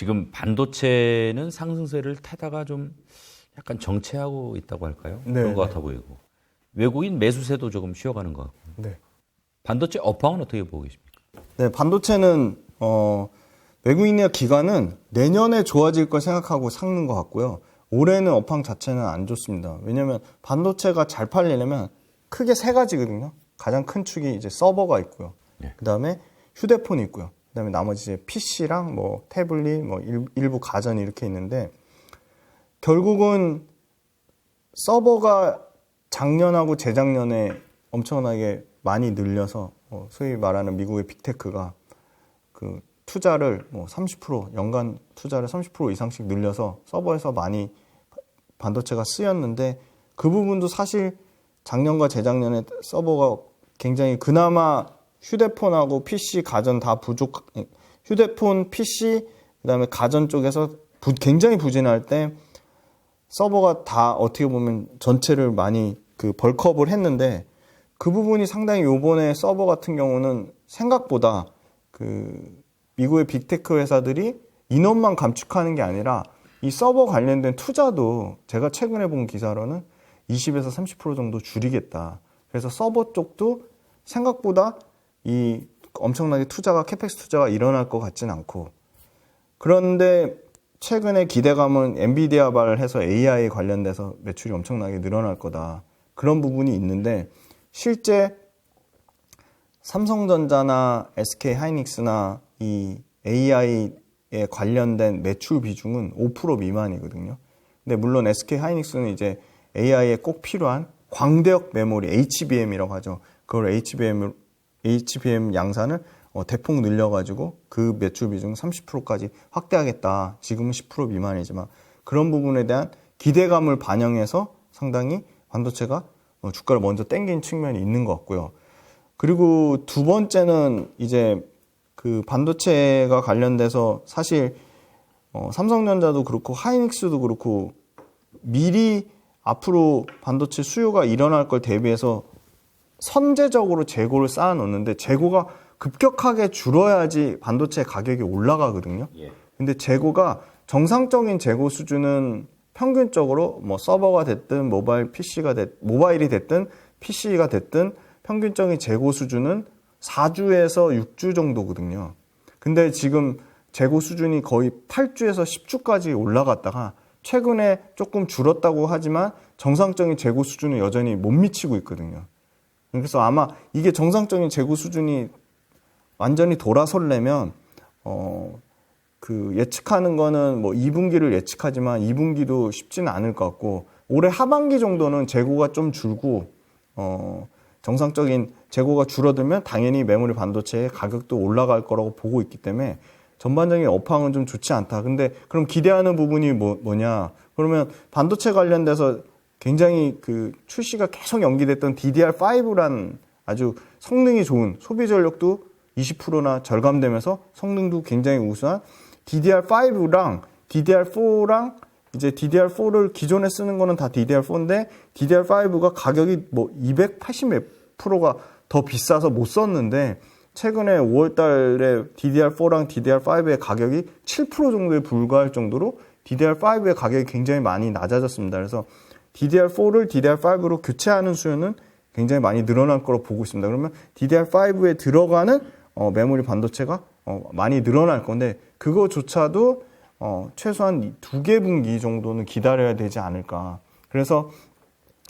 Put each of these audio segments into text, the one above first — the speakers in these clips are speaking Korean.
지금 반도체는 상승세를 타다가 좀 약간 정체하고 있다고 할까요? 네, 그런 것 네. 같아 보이고 외국인 매수세도 조금 쉬어가는 것 같고 네. 반도체 업황은 어떻게 보고 계십니까? 네, 반도체는 어, 외국인이나 기관은 내년에 좋아질 걸 생각하고 삭는 것 같고요. 올해는 업황 자체는 안 좋습니다. 왜냐하면 반도체가 잘 팔리려면 크게 세 가지거든요. 가장 큰 축이 이제 서버가 있고요. 네. 그 다음에 휴대폰이 있고요. 그 다음에 나머지 이제 PC랑 뭐 태블릿, 뭐 일, 일부 가전이 이렇게 있는데 결국은 서버가 작년하고 재작년에 엄청나게 많이 늘려서 어, 소위 말하는 미국의 빅테크가 그 투자를 뭐 30% 연간 투자를 30% 이상씩 늘려서 서버에서 많이 반도체가 쓰였는데 그 부분도 사실 작년과 재작년에 서버가 굉장히 그나마 휴대폰하고 PC 가전 다 부족 휴대폰 PC 그다음에 가전 쪽에서 부- 굉장히 부진할 때 서버가 다 어떻게 보면 전체를 많이 그 벌크업을 했는데 그 부분이 상당히 요번에 서버 같은 경우는 생각보다 그 미국의 빅테크 회사들이 인원만 감축하는 게 아니라 이 서버 관련된 투자도 제가 최근에 본 기사로는 20에서 30% 정도 줄이겠다. 그래서 서버 쪽도 생각보다 이 엄청나게 투자가 캐펙스 투자가 일어날 것 같진 않고 그런데 최근에 기대감은 엔비디아 발 해서 AI 관련돼서 매출이 엄청나게 늘어날 거다. 그런 부분이 있는데 실제 삼성전자나 SK 하이닉스나 이 AI에 관련된 매출 비중은 5% 미만이거든요. 근데 물론 SK 하이닉스는 이제 AI에 꼭 필요한 광대역 메모리 HBM이라고 하죠. 그걸 HBM HBM 양산을 어, 대폭 늘려가지고 그 매출 비중 30%까지 확대하겠다. 지금은 10% 미만이지만 그런 부분에 대한 기대감을 반영해서 상당히 반도체가 어, 주가를 먼저 땡긴 측면이 있는 것 같고요. 그리고 두 번째는 이제 그 반도체가 관련돼서 사실 어, 삼성전자도 그렇고 하이닉스도 그렇고 미리 앞으로 반도체 수요가 일어날 걸 대비해서 선제적으로 재고를 쌓아 놓는데 재고가 급격하게 줄어야지 반도체 가격이 올라가거든요. 근데 재고가 정상적인 재고 수준은 평균적으로 뭐 서버가 됐든 모바일 PC가 됐 모바일이 됐든 PC가 됐든 평균적인 재고 수준은 4주에서 6주 정도거든요. 근데 지금 재고 수준이 거의 8주에서 10주까지 올라갔다가 최근에 조금 줄었다고 하지만 정상적인 재고 수준은 여전히 못 미치고 있거든요. 그래서 아마 이게 정상적인 재고 수준이 완전히 돌아설려면 어, 그 예측하는 거는 뭐 2분기를 예측하지만 2분기도 쉽지는 않을 것 같고 올해 하반기 정도는 재고가 좀 줄고 어, 정상적인 재고가 줄어들면 당연히 메모리 반도체의 가격도 올라갈 거라고 보고 있기 때문에 전반적인 업황은 좀 좋지 않다. 근데 그럼 기대하는 부분이 뭐, 뭐냐? 그러면 반도체 관련돼서 굉장히 그 출시가 계속 연기됐던 DDR5란 아주 성능이 좋은 소비 전력도 20%나 절감되면서 성능도 굉장히 우수한 DDR5랑 DDR4랑 이제 DDR4를 기존에 쓰는 거는 다 DDR4인데 DDR5가 가격이 뭐 280몇 프로가 더 비싸서 못 썼는데 최근에 5월 달에 DDR4랑 DDR5의 가격이 7% 정도에 불과할 정도로 DDR5의 가격이 굉장히 많이 낮아졌습니다. 그래서 DDR4를 DDR5로 교체하는 수요는 굉장히 많이 늘어날 거로 보고 있습니다. 그러면 DDR5에 들어가는 어, 메모리 반도체가 어, 많이 늘어날 건데 그거조차도 어, 최소한 두 개 분기 정도는 기다려야 되지 않을까. 그래서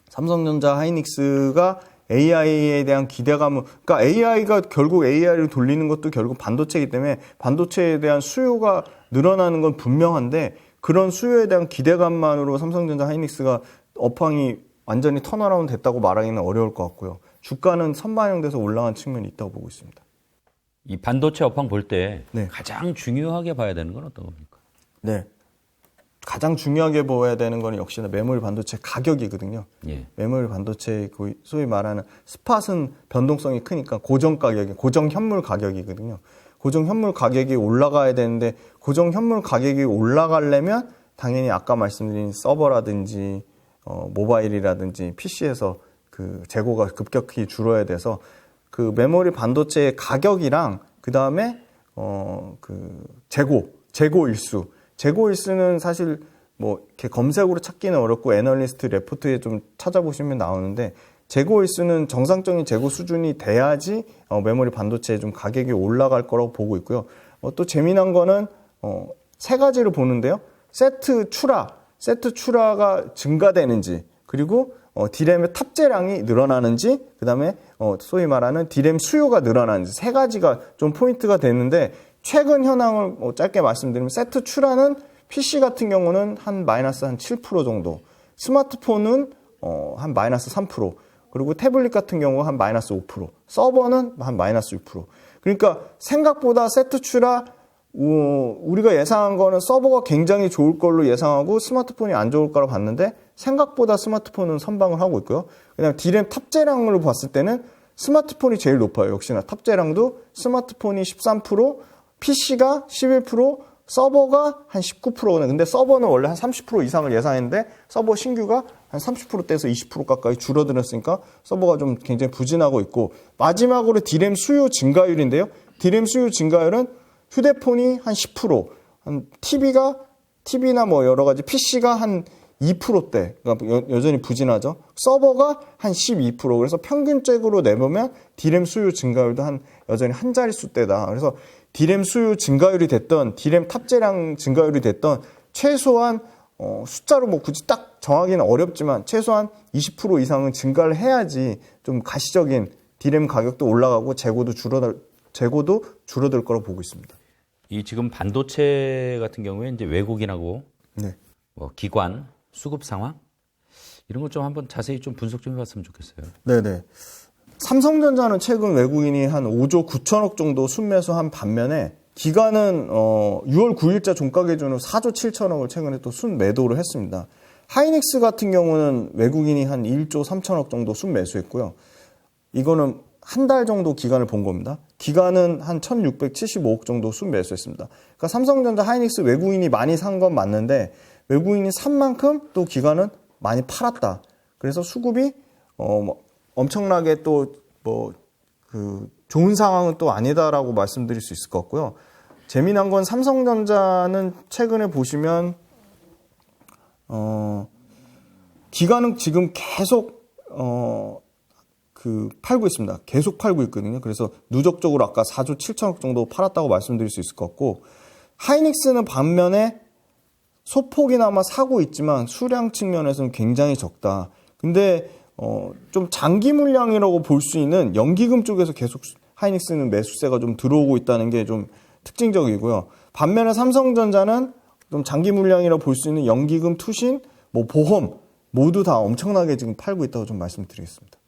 삼성전자 하이닉스가 AI에 대한 기대감은 그러니까 AI가 결국 AI를 돌리는 것도 결국 반도체이기 때문에 반도체에 대한 수요가 늘어나는 건 분명한데 그런 수요에 대한 기대감만으로 삼성전자 하이닉스가 업황이 완전히 턴어라운드 됐다고 말하기는 어려울 것 같고요. 주가는 선반영돼서 올라간 측면이 있다고 보고 있습니다. 이 반도체 업황 볼때 네. 가장 중요하게 봐야 되는 건 어떤 겁니까? 네. 가장 중요하게 보아야 되는 건 역시나 메모리 반도체 가격이거든요. 예. 메모리 반도체 그 소위 말하는 스팟은 변동성이 크니까 고정 가격이 고정 현물 가격이거든요. 고정 현물 가격이 올라가야 되는데 고정 현물 가격이 올라가려면 당연히 아까 말씀드린 서버라든지 어, 모바일이라든지 PC에서 그 재고가 급격히 줄어야 돼서 그 메모리 반도체의 가격이랑 그 다음에 어, 그 재고 재고 일수. 재고 일수는 사실 뭐 이렇게 검색으로 찾기는 어렵고 애널리스트 레포트에 좀 찾아보시면 나오는데 재고 일수는 정상적인 재고 수준이 돼야지 어, 메모리 반도체에 좀 가격이 올라갈 거라고 보고 있고요. 어, 또 재미난 거는 어, 세 가지를 보는데요. 세트 출하, 세트 출하가 증가되는지 그리고 어, 디램의 탑재량이 늘어나는지 그다음에 어, 소위 말하는 디램 수요가 늘어나는지 세 가지가 좀 포인트가 되는데 최근 현황을 뭐 짧게 말씀드리면 세트 출하는 PC 같은 경우는 한 마이너스 한 7% 정도, 스마트폰은 어, 한 마이너스 3%, 그리고 태블릿 같은 경우 한 마이너스 5%, 서버는 한 마이너스 6%. 그러니까 생각보다 세트 출하 어, 우리가 예상한 거는 서버가 굉장히 좋을 걸로 예상하고 스마트폰이 안 좋을 거라 봤는데 생각보다 스마트폰은 선방을 하고 있고요. 그냥 디램 탑재량으로 봤을 때는 스마트폰이 제일 높아요. 역시나 탑재량도 스마트폰이 13%, PC가 11%, 서버가 한 19%거든요. 근데 서버는 원래 한 30% 이상을 예상했는데 서버 신규가 한 30%대에서 20% 가까이 줄어들었으니까 서버가 좀 굉장히 부진하고 있고 마지막으로 디램 수요 증가율인데요. 디램 수요 증가율은 휴대폰이 한 10%, 한 TV가 TV나 뭐 여러 가지 PC가 한 2%대, 그러니까 여, 여전히 부진하죠. 서버가 한 12%. 그래서 평균적으로 내보면 디램 수요 증가율도 한 여전히 한 자릿수대다. 그래서 디램 수요 증가율이 됐던 디램 탑재량 증가율이 됐던 최소한 어, 숫자로 뭐 굳이 딱 정하기는 어렵지만 최소한 20% 이상은 증가를 해야지 좀 가시적인 디램 가격도 올라가고 재고도 줄어들 재고도 줄어들 거라고 보고 있습니다. 이 지금 반도체 같은 경우에 이제 외국인하고 네. 뭐 기관 수급 상황 이런 것 좀 한번 자세히 좀 분석 좀 해봤으면 좋겠어요. 네네. 삼성전자는 최근 외국인이 한 5조 9천억 정도 순매수한 반면에 기관은 어 6월 9일자 종가 기준으로 4조 7천억을 최근에 또 순매도를 했습니다. 하이닉스 같은 경우는 외국인이 한 1조 3천억 정도 순매수했고요. 이거는 한 달 정도 기간을 본 겁니다. 기간은 한 1,675억 정도 순매수했습니다. 그러니까 삼성전자, 하이닉스 외국인이 많이 산 건 맞는데 외국인이 산 만큼 또 기관은 많이 팔았다. 그래서 수급이 어, 뭐 엄청나게 또 뭐 그 좋은 상황은 또 아니다라고 말씀드릴 수 있을 것 같고요. 재미난 건 삼성전자는 최근에 보시면 어 기관은 지금 계속 어 그 팔고 있습니다. 계속 팔고 있거든요. 그래서 누적적으로 아까 4조 7천억 정도 팔았다고 말씀드릴 수 있을 것 같고 하이닉스는 반면에 소폭이나마 사고 있지만 수량 측면에서는 굉장히 적다. 근데 어, 좀 장기 물량이라고 볼 수 있는 연기금 쪽에서 계속 하이닉스는 매수세가 좀 들어오고 있다는 게 좀 특징적이고요. 반면에 삼성전자는 좀 장기 물량이라고 볼수 있는 연기금, 투신, 뭐 보험 모두 다 엄청나게 지금 팔고 있다고 좀 말씀드리겠습니다.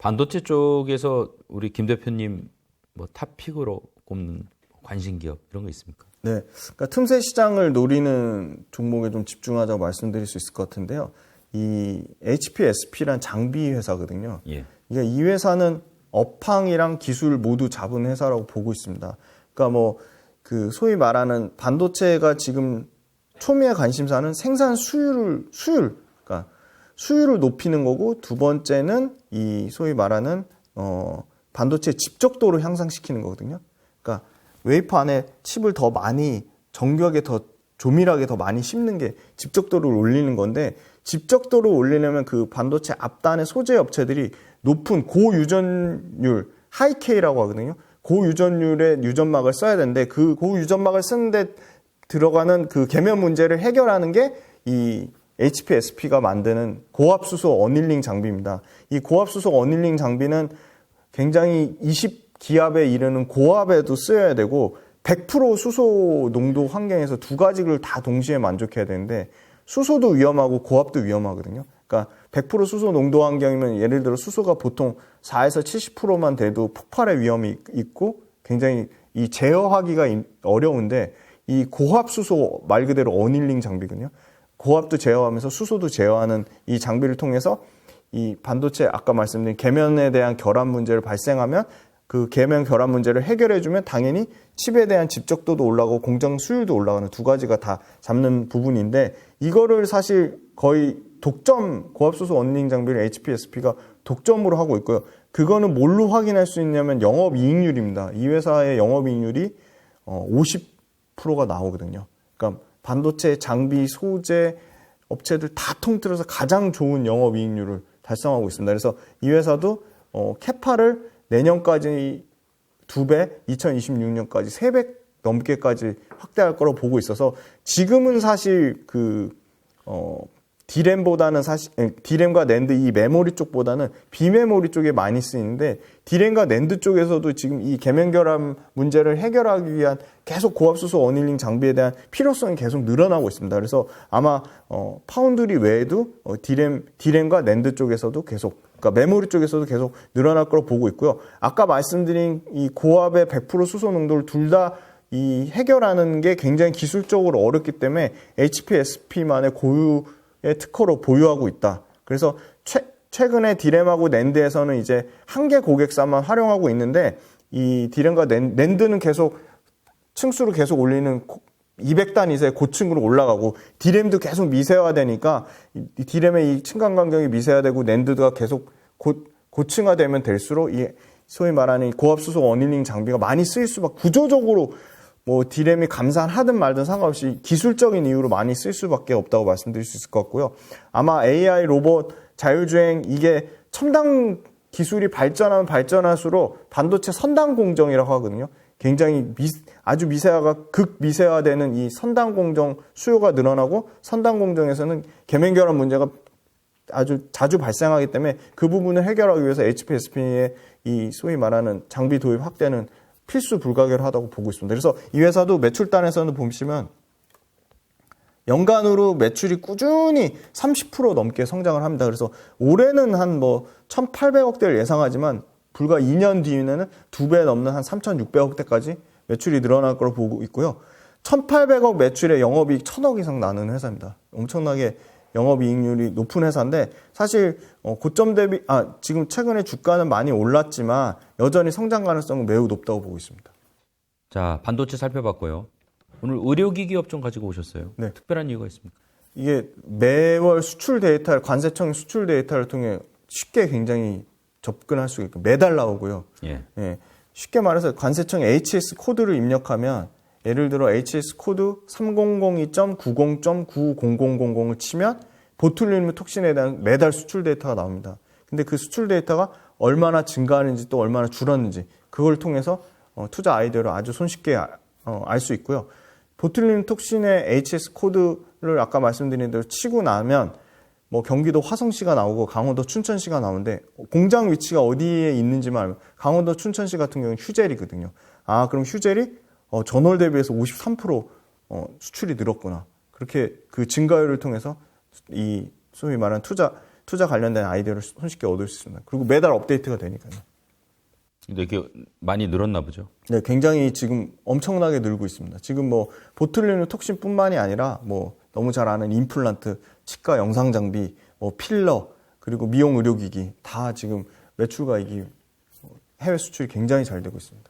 반도체 쪽에서 우리 김 대표님 뭐 탑픽으로 꼽는 관심 기업 이런 거 있습니까? 네, 그러니까 틈새 시장을 노리는 종목에 좀 집중하자고 말씀드릴 수 있을 것 같은데요. 이 HPSP란 장비 회사거든요. 예. 그러니까 이 회사는 업황이랑 기술 모두 잡은 회사라고 보고 있습니다. 그러니까 뭐 그 소위 말하는 반도체가 지금 초미의 관심사는 생산 수율을 수율, 수율을 높이는 거고 두 번째는 이 소위 말하는 어 반도체 집적도를 향상시키는 거거든요. 그러니까 웨이퍼 안에 칩을 더 많이 정교하게 더 조밀하게 더 많이 심는 게 집적도를 올리는 건데 집적도를 올리려면 그 반도체 앞단의 소재 업체들이 높은 고유전율 하이케이라고 하거든요. 고유전율의 유전막을 써야 되는데 그 고유전막을 쓰는데 들어가는 그 계면 문제를 해결하는 게 이 HPSP가 만드는 고압 수소 어닐링 장비입니다. 이 고압 수소 어닐링 장비는 굉장히 20 기압에 이르는 고압에도 쓰여야 되고 100% 수소 농도 환경에서 두 가지를 다 동시에 만족해야 되는데 수소도 위험하고 고압도 위험하거든요. 그러니까 100% 수소 농도 환경이면 예를 들어 수소가 보통 4에서 70%만 돼도 폭발의 위험이 있고 굉장히 이 제어하기가 어려운데 이 고압 수소 말 그대로 어닐링 장비거든요. 고압도 제어하면서 수소도 제어하는 이 장비를 통해서 이 반도체 아까 말씀드린 계면에 대한 결함 문제를 발생하면 그 계면 결함 문제를 해결해주면 당연히 칩에 대한 집적도도 올라가고 공정 수율도 올라가는 두 가지가 다 잡는 부분인데 이거를 사실 거의 독점 고압수소 원닝 장비를 HPSP가 독점으로 하고 있고요. 그거는 뭘로 확인할 수 있냐면 영업이익률입니다. 이 회사의 영업이익률이 50 40%가 나오거든요. 그러니까 반도체 장비 소재 업체들 다 통틀어서 가장 좋은 영업이익률을 달성하고 있습니다. 그래서 이 회사도 어, 캐파를 내년까지 두 배, 2026년까지 세 배 넘게까지 확대할 거로 보고 있어서 지금은 사실 그 어, 디램보다는 사실 에, 디램과 낸드 이 메모리 쪽보다는 비메모리 쪽에 많이 쓰이는데 디램과 낸드 쪽에서도 지금 이 계면 결함 문제를 해결하기 위한 계속 고압수소 어닐링 장비에 대한 필요성이 계속 늘어나고 있습니다. 그래서 아마 어, 파운드리 외에도 어, 디램 디램과 낸드 쪽에서도 계속 그러니까 메모리 쪽에서도 계속 늘어날 거로 보고 있고요. 아까 말씀드린 이 고압의 100% 수소 농도를 둘다 이 해결하는 게 굉장히 기술적으로 어렵기 때문에 HPSP만의 고유의 특허로 보유하고 있다. 그래서 최, 최근에 디램하고 낸드에서는 이제 한 개 고객사만 활용하고 있는데 이 디램과 낸, 낸드는 계속 층수를 계속 올리는 200단 이상의 고층으로 올라가고 디램도 계속 미세화되니까 이 디램의 이 층간 간격이 미세화되고 낸드가 계속 고, 고층화되면 될수록 이 소위 말하는 이 고압 수소 어닐링 장비가 많이 쓰일 수밖에 구조적으로 뭐 디램이 감산하든 말든 상관없이 기술적인 이유로 많이 쓸 수밖에 없다고 말씀드릴 수 있을 것 같고요. 아마 AI 로봇 자율주행 이게 첨단 기술이 발전하면 발전할수록 반도체 선단 공정이라고 하거든요. 굉장히 미, 아주 미세화가 극 미세화되는 이 선단 공정 수요가 늘어나고 선단 공정에서는 계면 결함 문제가 아주 자주 발생하기 때문에 그 부분을 해결하기 위해서 HPSP의 이 소위 말하는 장비 도입 확대는 필수 불가결하다고 보고 있습니다. 그래서 이 회사도 매출단에서는 보시면 연간으로 매출이 꾸준히 30% 넘게 성장을 합니다. 그래서 올해는 한 뭐 1,800억대를 예상하지만 불과 2년 뒤에는 두 배 넘는 한 3,600억대까지 매출이 늘어날 거로 보고 있고요. 1,800억 매출에 영업이익 1,000억 이상 나는 회사입니다. 엄청나게 영업이익률이 높은 회사인데 사실 어, 고점 대비 아 지금 최근에 주가는 많이 올랐지만 여전히 성장 가능성은 매우 높다고 보고 있습니다. 자, 반도체 살펴봤고요. 오늘 의료기기 업종 가지고 오셨어요. 네. 특별한 이유가 있습니까? 이게 매월 수출 데이터를 관세청 수출 데이터를 통해 쉽게 굉장히 접근할 수 있고 매달 나오고요. 예. 예, 쉽게 말해서 관세청 HS 코드를 입력하면 예를 들어 HS 코드 3002.90.90000을 치면 보툴리눔 톡신에 대한 매달 수출 데이터가 나옵니다. 근데 그 수출 데이터가 얼마나 증가하는지 또 얼마나 줄었는지 그걸 통해서 어, 투자 아이디어를 아주 손쉽게 어, 알수 있고요. 보툴리눔 톡신의 HS 코드를 아까 말씀드린 대로 치고 나면 뭐 경기도 화성시가 나오고 강원도 춘천시가 나오는데 공장 위치가 어디에 있는지만 알면 강원도 춘천시 같은 경우는 휴젤이거든요. 아 그럼 휴젤이 어, 전월 대비해서 53% 어, 수출이 늘었구나. 그렇게 그 증가율을 통해서 이 소위 말하는 투자 투자 관련된 아이디어를 손쉽게 얻을 수 있습니다. 그리고 매달 업데이트가 되니까요. 근데 이게 많이 늘었나 보죠. 네, 굉장히 지금 엄청나게 늘고 있습니다. 지금 뭐 보툴리눔 톡신뿐만이 아니라 뭐 너무 잘 아는 임플란트, 치과 영상 장비, 뭐 필러, 그리고 미용 의료기기 다 지금 매출가익이 해외 수출이 굉장히 잘 되고 있습니다.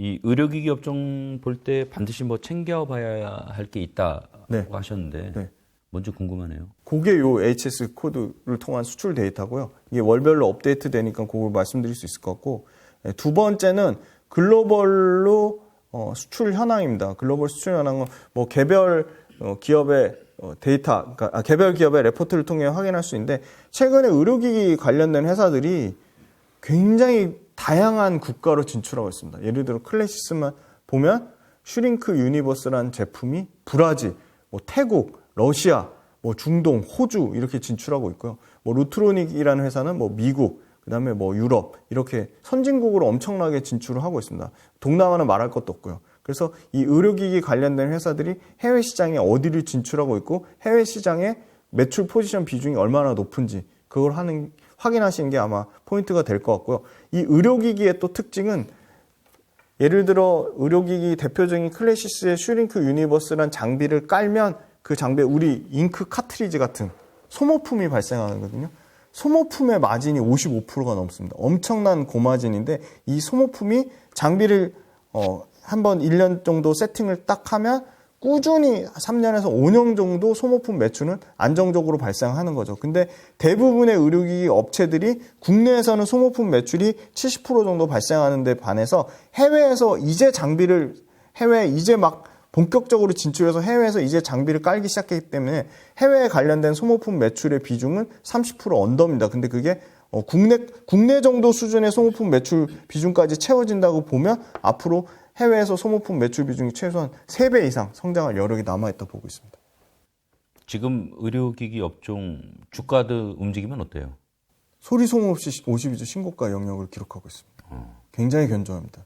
이 의료기기 업종 볼 때 반드시 뭐 챙겨봐야 할 게 있다고 네. 하셨는데 네. 뭔지 궁금하네요. 그게 요 HS 코드를 통한 수출 데이터고요. 이게 월별로 업데이트 되니까 그걸 말씀드릴 수 있을 것 같고 네, 두 번째는 글로벌로 어, 수출 현황입니다. 글로벌 수출 현황은 뭐 개별 어, 기업의 어, 데이터, 그러니까 아, 개별 기업의 레포트를 통해 확인할 수 있는데 최근에 의료기기 관련된 회사들이 굉장히 다양한 국가로 진출하고 있습니다. 예를 들어 클래시스만 보면 슈링크 유니버스라는 제품이 브라질, 뭐 태국, 러시아, 뭐 중동, 호주 이렇게 진출하고 있고요. 뭐 루트로닉이라는 회사는 뭐 미국, 그다음에 뭐 유럽 이렇게 선진국으로 엄청나게 진출을 하고 있습니다. 동남아는 말할 것도 없고요. 그래서 이 의료기기 관련된 회사들이 해외 시장에 어디를 진출하고 있고 해외 시장의 매출 포지션 비중이 얼마나 높은지 그걸 하는 확인하시는 게 아마 포인트가 될 것 같고요. 이 의료기기의 또 특징은 예를 들어 의료기기 대표적인 클래시스의 슈링크 유니버스란 장비를 깔면 그 장비에 우리 잉크 카트리지 같은 소모품이 발생하거든요. 소모품의 마진이 55%가 넘습니다. 엄청난 고마진인데 이 소모품이 장비를 어, 한번 1년 정도 세팅을 딱 하면 꾸준히 3년에서 5년 정도 소모품 매출은 안정적으로 발생하는 거죠. 근데 대부분의 의료기기 업체들이 국내에서는 소모품 매출이 70% 정도 발생하는데 반해서 해외에서 이제 장비를 해외에 이제 막 본격적으로 진출해서 해외에서 이제 장비를 깔기 시작했기 때문에 해외에 관련된 소모품 매출의 비중은 30% 언더입니다. 근데 그게 어, 국내 국내 정도 수준의 소모품 매출 비중까지 채워진다고 보면 앞으로 해외에서 소모품 매출 비중이 최소한 3배 이상 성장할 여력이 남아 있다 보고 있습니다. 지금 의료기기 업종 주가도 움직이면 어때요? 소리 소문 없이 52주 신고가 영역을 기록하고 있습니다. 굉장히 견조합니다.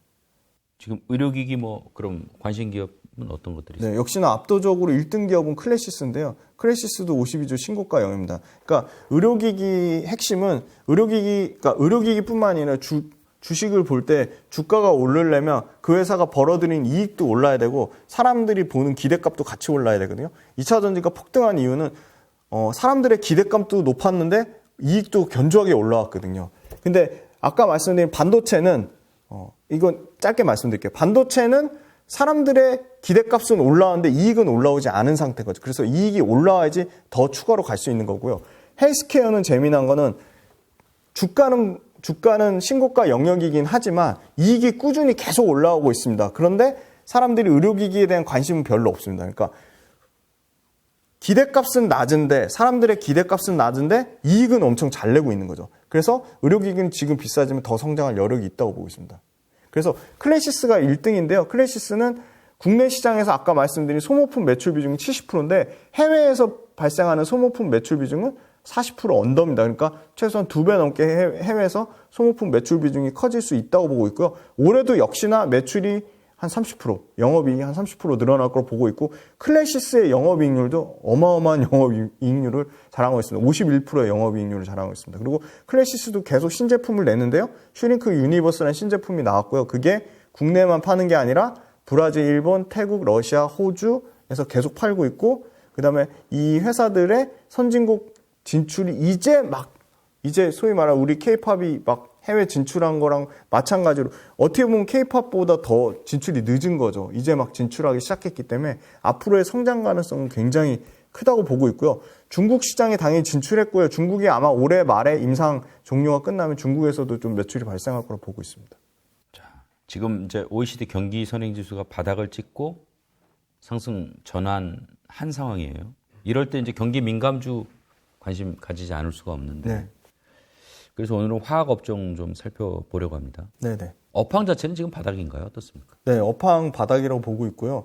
지금 의료기기 뭐 그럼 관심 기업은 어떤 것들이 있어요? 네, 역시나 압도적으로 1등 기업은 클래시스인데요. 클래시스도 52주 신고가 영입니다. 그러니까 의료기기 핵심은 의료기기, 그러니까 의료기기뿐만 아니라 주, 주식을 볼 때 주가가 오르려면 그 회사가 벌어들인 이익도 올라야 되고 사람들이 보는 기대값도 같이 올라야 되거든요. 2차 전지가 폭등한 이유는 어, 사람들의 기대감도 높았는데 이익도 견조하게 올라왔거든요. 근데 아까 말씀드린 반도체는 어, 이건 짧게 말씀드릴게요. 반도체는 사람들의 기대값은 올라왔는데 이익은 올라오지 않은 상태인 거죠. 그래서 이익이 올라와야지 더 추가로 갈 수 있는 거고요. 헬스케어는 재미난 거는 주가는 주가는 신고가 영역이긴 하지만 이익이 꾸준히 계속 올라오고 있습니다. 그런데 사람들이 의료기기에 대한 관심은 별로 없습니다. 그러니까 기대값은 낮은데 사람들의 기대값은 낮은데 이익은 엄청 잘 내고 있는 거죠. 그래서 의료기기는 지금 비싸지면 더 성장할 여력이 있다고 보고 있습니다. 그래서 클래시스가 1등인데요. 클래시스는 국내 시장에서 아까 말씀드린 소모품 매출 비중이 70%인데 해외에서 발생하는 소모품 매출 비중은 40% 언더입니다. 그러니까 최소한 두 배 넘게 해외에서 소모품 매출 비중이 커질 수 있다고 보고 있고요. 올해도 역시나 매출이 한 30%, 영업이익이 한 30% 늘어날 걸 보고 있고 클래시스의 영업이익률도 어마어마한 영업이익률을 자랑하고 있습니다. 51%의 영업이익률을 자랑하고 있습니다. 그리고 클래시스도 계속 신제품을 내는데요. 슈링크 유니버스라는 신제품이 나왔고요. 그게 국내만 파는 게 아니라 브라질, 일본, 태국, 러시아, 호주에서 계속 팔고 있고 그다음에 이 회사들의 선진국 진출이 이제 막 이제 소위 말하는 우리 케이팝이 막 해외 진출한 거랑 마찬가지로 어떻게 보면 케이팝보다 더 진출이 늦은 거죠. 이제 막 진출하기 시작했기 때문에 앞으로의 성장 가능성은 굉장히 크다고 보고 있고요. 중국 시장에 당연히 진출했고요. 중국이 아마 올해 말에 임상 종료가 끝나면 중국에서도 좀 매출이 발생할 거로 보고 있습니다. 지금 이제 OECD 경기 선행 지수가 바닥을 찍고 상승 전환한 상황이에요. 이럴 때 이제 경기 민감주 관심 가지지 않을 수가 없는데. 네. 그래서 오늘은 화학 업종 좀 살펴보려고 합니다. 네네. 업황 자체는 지금 바닥인가요? 어떻습니까? 네, 업황 바닥이라고 보고 있고요.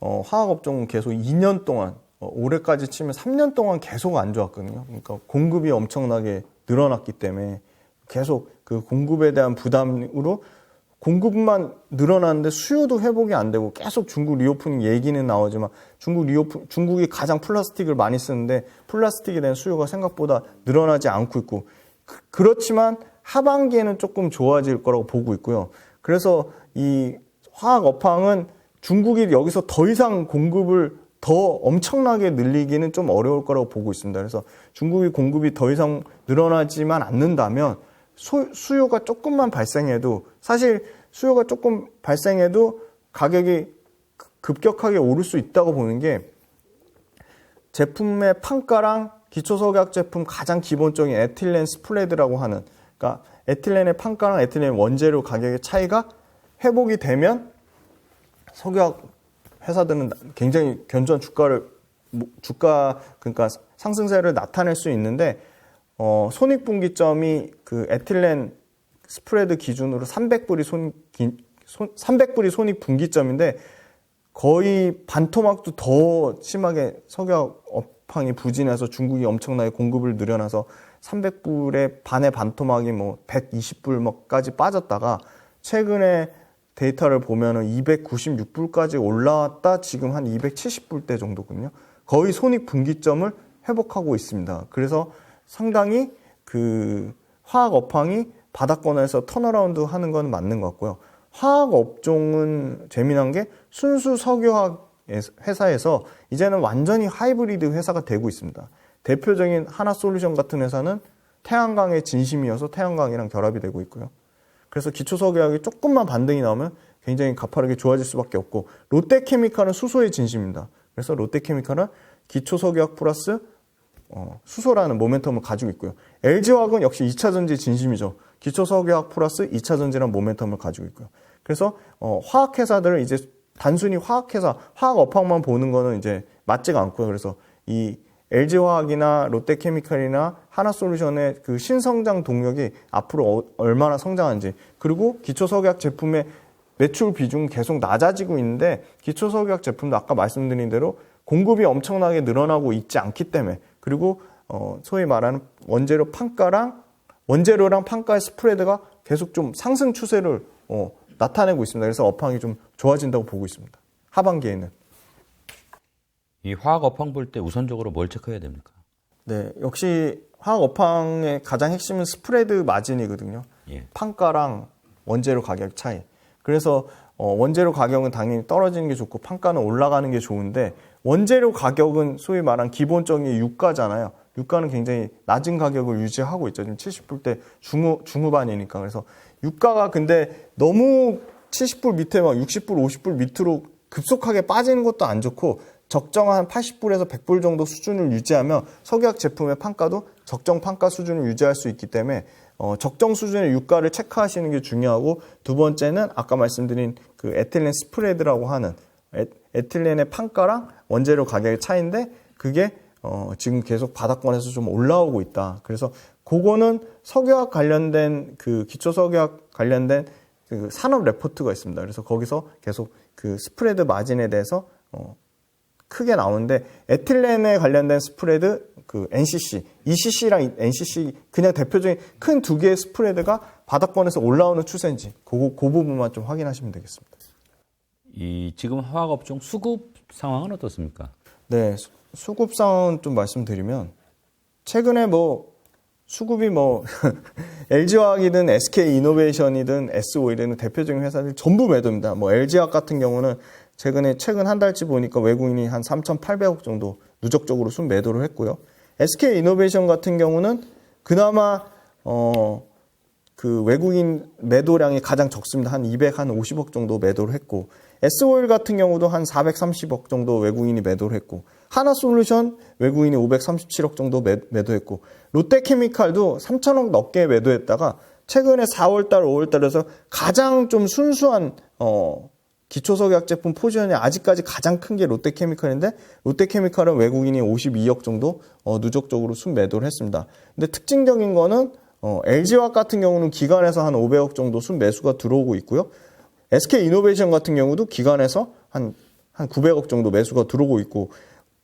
어, 화학 업종은 계속 2년 동안 어, 올해까지 치면 3년 동안 계속 안 좋았거든요. 그러니까 공급이 엄청나게 늘어났기 때문에 계속 그 공급에 대한 부담으로 공급만 늘어났는데 수요도 회복이 안 되고 계속 중국 리오프닝 얘기는 나오지만 중국 리오프 중국이 가장 플라스틱을 많이 쓰는데 플라스틱에 대한 수요가 생각보다 늘어나지 않고 있고 그, 렇지만 하반기에는 조금 좋아질 거라고 보고 있고요. 그래서 이 화학 업황은 중국이 여기서 더 이상 공급을 더 엄청나게 늘리기는 좀 어려울 거라고 보고 있습니다. 그래서 중국이 공급이 더 이상 늘어나지만 않는다면 소, 수요가 조금만 발생해도 사실 수요가 조금 발생해도 가격이 급격하게 오를 수 있다고 보는 게 제품의 판가랑 기초석약 제품 가장 기본적인 에틸렌 스프레드라고 하는 그러니까 에틸렌의 판가랑 에틸렌 원재료 가격의 차이가 회복이 되면 석유학 회사들은 굉장히 견조한 주가를 뭐, 주가 그러니까 상승세를 나타낼 수 있는데 어, 손익분기점이 그 에틸렌 스프레드 기준으로 300불이 손, 기, 손 300불이 손익 분기점인데 거의 반토막도 더 심하게 석유학 업황이 부진해서 중국이 엄청나게 공급을 늘여놔서 300불의 반의 반토막이 뭐 120불까지 빠졌다가 최근에 데이터를 보면은 296불까지 올라왔다 지금 한 270불대 정도군요. 거의 손익 분기점을 회복하고 있습니다. 그래서 상당히 그 화학 업황이 바닥권에서 턴어라운드 하는 건 맞는 것 같고요. 화학 업종은 재미난 게 순수 석유화학 회사에서 이제는 완전히 하이브리드 회사가 되고 있습니다. 대표적인 하나솔루션 같은 회사는 태양광의 진심이어서 태양광이랑 결합이 되고 있고요. 그래서 기초석유화학이 조금만 반등이 나오면 굉장히 가파르게 좋아질 수밖에 없고 롯데케미칼은 수소의 진심입니다. 그래서 롯데케미칼은 기초석유화학 플러스 어, 수소라는 모멘텀을 가지고 있고요. LG화학은 역시 2차 전지 진심이죠. 기초석유화학 플러스 2차 전지라는 모멘텀을 가지고 있고요. 그래서 어, 화학 회사들은 이제 단순히 화학 회사, 화학 업황만 보는 거는 이제 맞지가 않고요. 그래서 이 LG화학이나 롯데케미칼이나 하나솔루션의 그 신성장 동력이 앞으로 어- 얼마나 성장한지 그리고 기초석유학 제품의 매출 비중 계속 낮아지고 있는데 기초석유학 제품도 아까 말씀드린 대로 공급이 엄청나게 늘어나고 있지 않기 때문에 그리고 어 소위 말하는 원재료 판가랑 원재료랑 판가의 스프레드가 계속 좀 상승 추세를 어 나타내고 있습니다. 그래서 업황이 좀 좋아진다고 보고 있습니다. 하반기에는. 이 화학 업황 볼 때 우선적으로 뭘 체크해야 됩니까? 네, 역시 화학 업황의 가장 핵심은 스프레드 마진이거든요. 예. 판가랑 원재료 가격 차이. 그래서 어, 원재료 가격은 당연히 떨어지는 게 좋고 판가는 올라가는 게 좋은데 원재료 가격은 소위 말한 기본적인 유가잖아요. 유가는 굉장히 낮은 가격을 유지하고 있죠. 지금 70불대 중후, 중후반이니까. 그래서 유가가 근데 너무 70불 밑에 막 60불, 50불 밑으로 급속하게 빠지는 것도 안 좋고 적정한 80불에서 100불 정도 수준을 유지하면 석유학 제품의 판가도 적정 판가 수준을 유지할 수 있기 때문에 어, 적정 수준의 유가를 체크하시는 게 중요하고 두 번째는 아까 말씀드린 그 에틸렌 스프레드라고 하는 에, 에틸렌의 판가랑 원재료 가격의 차이인데 그게 어, 지금 계속 바닥권에서 좀 올라오고 있다. 그래서 그거는 석유학 관련된 그 기초 석유학 관련된 그 산업 레포트가 있습니다. 그래서 거기서 계속 그 스프레드 마진에 대해서 어, 크게 나오는데 에틸렌에 관련된 스프레드 그 NCC, ECC랑 NCC 그냥 대표적인 큰 두 개의 스프레드가 바닥권에서 올라오는 추세인지 그, 그 부분만 좀 확인하시면 되겠습니다. 이 지금 화학 업종 수급 상황은 어떻습니까? 네, 수- 수급 상황 좀 말씀드리면 최근에 뭐 수급이 뭐 LG화학이든 SK이노베이션이든 S오일이든 대표적인 회사들 전부 매도입니다. 뭐 LG화학 같은 경우는 최근에 최근 한 달치 보니까 외국인이 한 3,800억 정도 누적적으로 순 매도를 했고요. SK이노베이션 같은 경우는 그나마 어 그 외국인 매도량이 가장 적습니다. 한 200, 한 50억 정도 매도를 했고, S오일 같은 경우도 한 430억 정도 외국인이 매도를 했고, 하나솔루션 외국인이 537억 정도 매, 매도했고, 롯데케미칼도 3천억 넘게 매도했다가 최근에 4월달, 5월달에서 가장 좀 순수한 어 기초석유학 제품 포지션이 아직까지 가장 큰 게 롯데케미칼인데 롯데케미칼은 외국인이 52억 정도 어, 누적적으로 순매도를 했습니다. 근데 특징적인 거는 어, LG화학 같은 경우는 기관에서 한 500억 정도 순매수가 들어오고 있고요. SK이노베이션 같은 경우도 기관에서 한, 한 900억 정도 매수가 들어오고 있고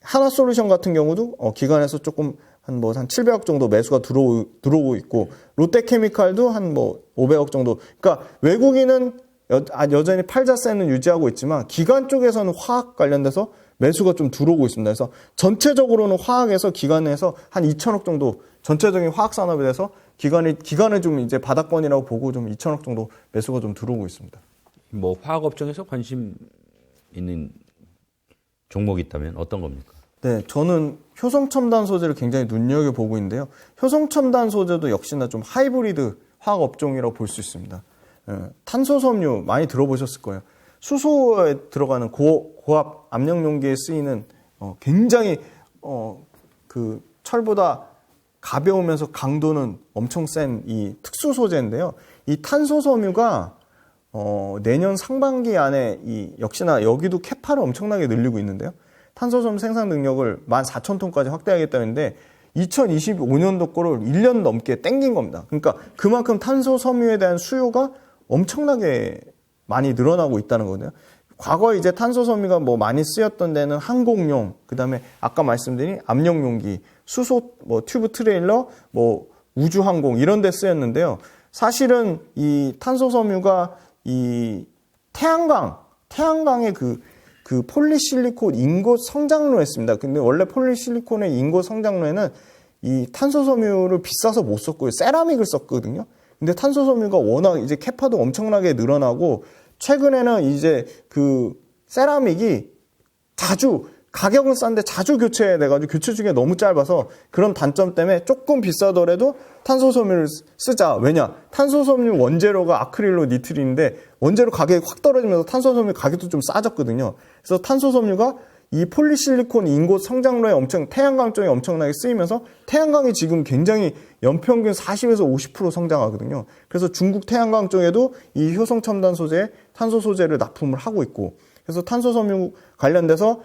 하나 솔루션 같은 경우도 어, 기관에서 조금 한 뭐 한 700억 정도 매수가 들어오, 들어오고 있고 롯데케미칼도 한 뭐 500억 정도. 그러니까 외국인은 여, 아, 여전히 팔자세는 유지하고 있지만 기관 쪽에서는 화학 관련돼서 매수가 좀 들어오고 있습니다. 그래서 전체적으로는 화학에서 기관에서 한 2천억 정도 전체적인 화학 산업에 대해서 기관이 기관은 좀 이제 바닥권이라고 보고 좀 2천억 정도 매수가 좀 들어오고 있습니다. 뭐 화학 업종에서 관심 있는 종목이 있다면 어떤 겁니까? 네, 저는 효성 첨단 소재를 굉장히 눈여겨 보고 있는데요. 효성 첨단 소재도 역시나 좀 하이브리드 화학 업종이라고 볼 수 있습니다. 예, 탄소 섬유 많이 들어보셨을 거예요. 수소에 들어가는 고, 고압 압력 용기에 쓰이는 어, 굉장히 어, 그 철보다 가벼우면서 강도는 엄청 센 이 특수 소재인데요. 이 탄소 섬유가 어, 내년 상반기 안에 이 역시나 여기도 캐파를 엄청나게 늘리고 있는데요. 탄소섬 생산 능력을 14,000톤까지 확대하겠다는데 2025년도 거를 1년 넘게 땡긴 겁니다. 그러니까 그만큼 탄소 섬유에 대한 수요가 엄청나게 많이 늘어나고 있다는 거거든요. 과거에 이제 탄소 섬유가 뭐 많이 쓰였던 데는 항공용, 그다음에 아까 말씀드린 압력 용기, 수소 뭐 튜브 트레일러, 뭐 우주 항공 이런 데 쓰였는데요. 사실은 이 탄소 섬유가 이 태양광, 태양광의 그, 그 폴리실리콘 인고 성장로였습니다. 근데 원래 폴리실리콘의 인고 성장로에는 이 탄소 섬유를 비싸서 못 썼고요. 세라믹을 썼거든요. 근데 탄소 섬유가 워낙 이제 캐파도 엄청나게 늘어나고 최근에는 이제 그 세라믹이 자주 가격은 싼데 자주 교체해야 돼가지고 교체 중에 너무 짧아서 그런 단점 때문에 조금 비싸더라도 탄소 섬유를 쓰자. 왜냐? 탄소 섬유 원재료가 아크릴로 니트린인데 원재료 가격이 확 떨어지면서 탄소 섬유 가격도 좀 싸졌거든요. 그래서 탄소 섬유가 이 폴리실리콘 인고 성장로에 엄청 태양광 쪽에 엄청나게 쓰이면서 태양광이 지금 굉장히 연평균 40에서 50% 성장하거든요. 그래서 중국 태양광 쪽에도 이 효성 첨단 소재, 탄소 소재를 납품을 하고 있고 그래서 탄소 섬유 관련돼서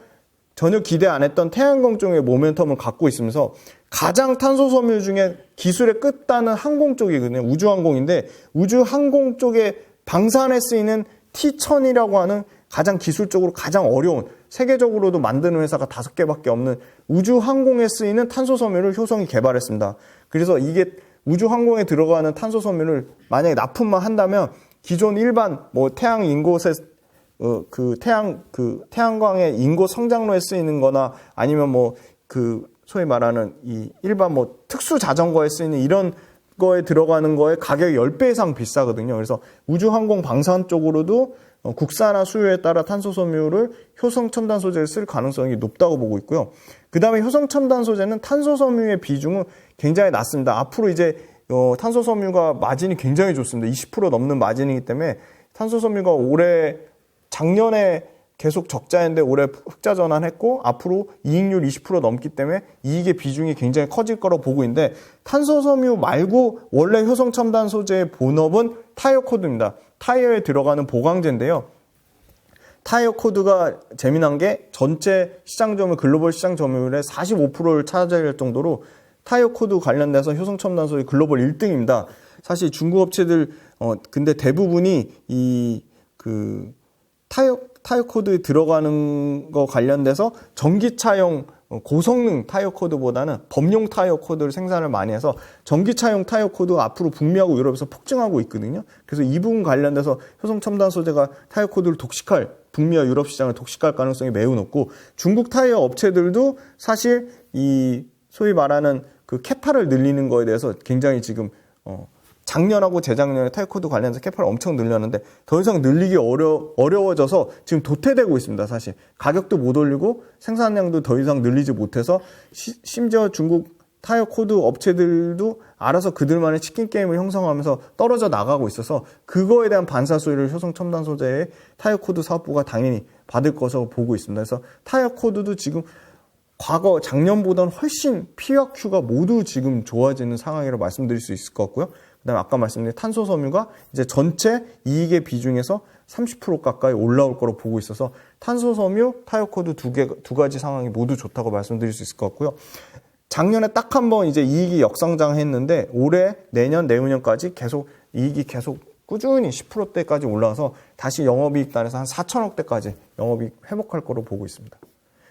전혀 기대 안 했던 태양광 쪽의 모멘텀을 갖고 있으면서 가장 탄소 섬유 중에 기술의 끝단은 항공 쪽이거든요. 우주항공인데 우주항공 쪽에 방산에 쓰이는 T1000이라고 하는 가장 기술적으로 가장 어려운 세계적으로도 만드는 회사가 다섯 개밖에 없는 우주항공에 쓰이는 탄소 섬유를 효성이 개발했습니다. 그래서 이게 우주항공에 들어가는 탄소 섬유를 만약에 납품만 한다면 기존 일반 뭐 태양 인곳에 어, 그 태양 그 태양광의 인고 성장로에 쓰이는 거나 아니면 뭐 그 소위 말하는 이 일반 뭐 특수 자전거에 쓰이는 이런 거에 들어가는 거에 가격이 10배 이상 비싸거든요. 그래서 우주 항공 방산 쪽으로도 어, 국산화 수요에 따라 탄소 섬유를 효성 첨단 소재를 쓸 가능성이 높다고 보고 있고요. 그 다음에 효성 첨단 소재는 탄소 섬유의 비중은 굉장히 낮습니다. 앞으로 이제 어, 탄소 섬유가 마진이 굉장히 좋습니다. 20% 넘는 마진이기 때문에 탄소 섬유가 올해 작년에 계속 적자인데 올해 흑자 전환했고 앞으로 이익률 20% 넘기 때문에 이익의 비중이 굉장히 커질 거라고 보고 있는데 탄소 섬유 말고 원래 효성 첨단 소재의 본업은 타이어 코드입니다. 타이어에 들어가는 보강제인데요. 타이어 코드가 재미난 게 전체 시장 점유율, 글로벌 시장 점유율의 45%를 차지할 정도로 타이어 코드 관련돼서 효성 첨단 소재 글로벌 1등입니다. 사실 중국 업체들 어 근데 대부분이 이그 타이어 타이어 코드에 들어가는 거 관련돼서 전기차용 어, 고성능 타이어 코드보다는 범용 타이어 코드를 생산을 많이 해서 전기차용 타이어 코드가 앞으로 북미하고 유럽에서 폭증하고 있거든요. 그래서 이 부분 관련돼서 효성 첨단 소재가 타이어 코드를 독식할 북미와 유럽 시장을 독식할 가능성이 매우 높고 중국 타이어 업체들도 사실 이 소위 말하는 그 캐파를 늘리는 거에 대해서 굉장히 지금 어 작년하고 재작년에 타이어 코드 관련해서 캐파를 엄청 늘렸는데 더 이상 늘리기 어려, 어려워져서 지금 도태되고 있습니다, 사실. 가격도 못 올리고 생산량도 더 이상 늘리지 못해서 시, 심지어 중국 타이어 코드 업체들도 알아서 그들만의 치킨 게임을 형성하면서 떨어져 나가고 있어서 그거에 대한 반사 수위를 효성 첨단 소재의 타이어 코드 사업부가 당연히 받을 것으로 보고 있습니다. 그래서 타이어 코드도 지금 과거 작년보다는 훨씬 P와 Q가 모두 지금 좋아지는 상황이라고 말씀드릴 수 있을 것 같고요. 그다음에 아까 말씀드린 탄소 섬유가 이제 전체 이익의 비중에서 30% 가까이 올라올 거로 보고 있어서 탄소 섬유, 타이어 코드 두 개 두 가지 상황이 모두 좋다고 말씀드릴 수 있을 것 같고요. 작년에 딱 한 번 이제 이익이 역성장했는데 올해 내년 내후년까지 계속 이익이 계속 꾸준히 10%대까지 올라와서 다시 영업이익 단에서 한 4천억 대까지 영업이익 회복할 거로 보고 있습니다.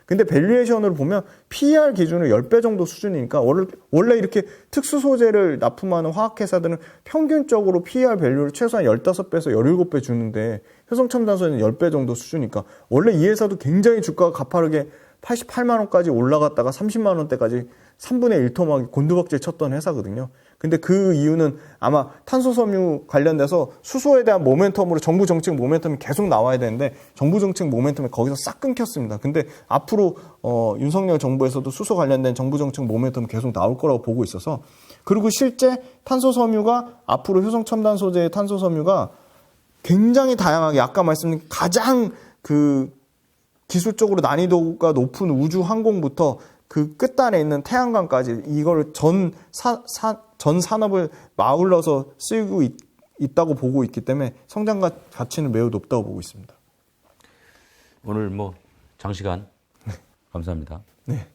근데 밸류에이션으로 보면 PER 기준을 10배 정도 수준이니까 원래, 이렇게 특수 소재를 납품하는 화학회사들은 평균적으로 PER 밸류를 최소한 15배에서 17배 주는데 효성첨단소에는 10배 정도 수준이니까 원래 이 회사도 굉장히 주가가 가파르게 88만 원까지 올라갔다가 30만 원대까지 3분의 1토막이 곤두박질 쳤던 회사거든요. 근데 그 이유는 아마 탄소 섬유 관련돼서 수소에 대한 모멘텀으로 정부 정책 모멘텀이 계속 나와야 되는데 정부 정책 모멘텀이 거기서 싹 끊겼습니다. 근데 앞으로 어, 윤석열 정부에서도 수소 관련된 정부 정책 모멘텀이 계속 나올 거라고 보고 있어서 그리고 실제 탄소 섬유가 앞으로 효성 첨단 소재의 탄소 섬유가 굉장히 다양하게 아까 말씀드린 가장 그 기술적으로 난이도가 높은 우주 항공부터 그 끝단에 있는 태양광까지 이걸 전, 사, 사, 전 산업을 아울러서 쓰고 있, 있다고 보고 있기 때문에 성장 가- 가치는 매우 높다고 보고 있습니다. 오늘 뭐 장시간 감사합니다. 네.